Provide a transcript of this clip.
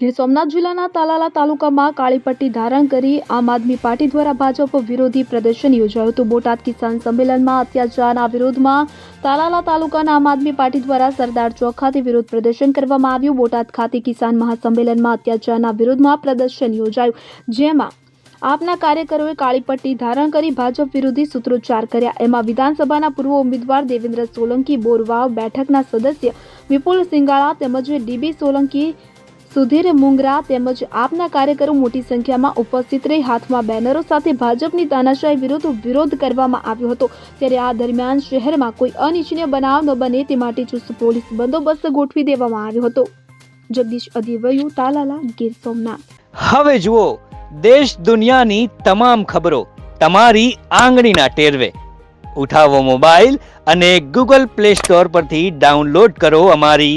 ગીર સોમનાથ જિલ્લાના તાલાલા તાલુકામાં કાળી પટ્ટી ધારણ કરી આમ આદમી પાર્ટી દ્વારા ભાજપ વિરોધી પ્રદર્શન યોજાયું હતું. બોટાદ કિસાન સંમેલનમાં અત્યાચારના વિરોધમાં તાલાલા તાલુકાના આમ આદમી પાર્ટી દ્વારા સરદાર ચોક ખાતે વિરોધ પ્રદર્શન કરવામાં આવ્યું. બોટાદ ખાતે કિસાન મહાસંમેલનમાં અત્યાચારના વિરોધમાં પ્રદર્શન યોજાયું, જેમાં આપના કાર્યકરોએ કાળી પટ્ટી ધારણ કરી ભાજપ વિરોધી સૂત્રોચ્ચાર કર્યા. એમાં વિધાનસભાના પૂર્વ ઉમેદવાર દેવેન્દ્ર સોલંકી, બોરવાવ બેઠકના સદસ્ય વિપુલ સિંગાળા તેમજ ડીબી સોલંકી સુધીર મુંગરા તેમજ આપના કાર્યકરો મોટી સંખ્યામાં ઉપસ્થિત રહી હાથમાં બેનરો સાથે ભાજપની તાનાશાહી વિરુદ્ધ વિરોધ કરવામાં આવ્યો હતો. ત્યારે આ દરમિયાન શહેરમાં કોઈ અનિચ્છનીય બનાવ ન બને તે માટે ચુસ્ત પોલીસ બંદોબસ્ત ગોઠવી દેવામાં આવ્યો હતો. જગદીશ અધિવયુ તાલાલા ગીર સોમનાથ. હવે જુઓ, દેશ દુનિયાની તમામ ખબરો તમારી આંગળીના ટેરવે. ઉઠાવો મોબાઈલ અને ગૂગલ પ્લે સ્ટોર પરથી ડાઉનલોડ કરો અમારી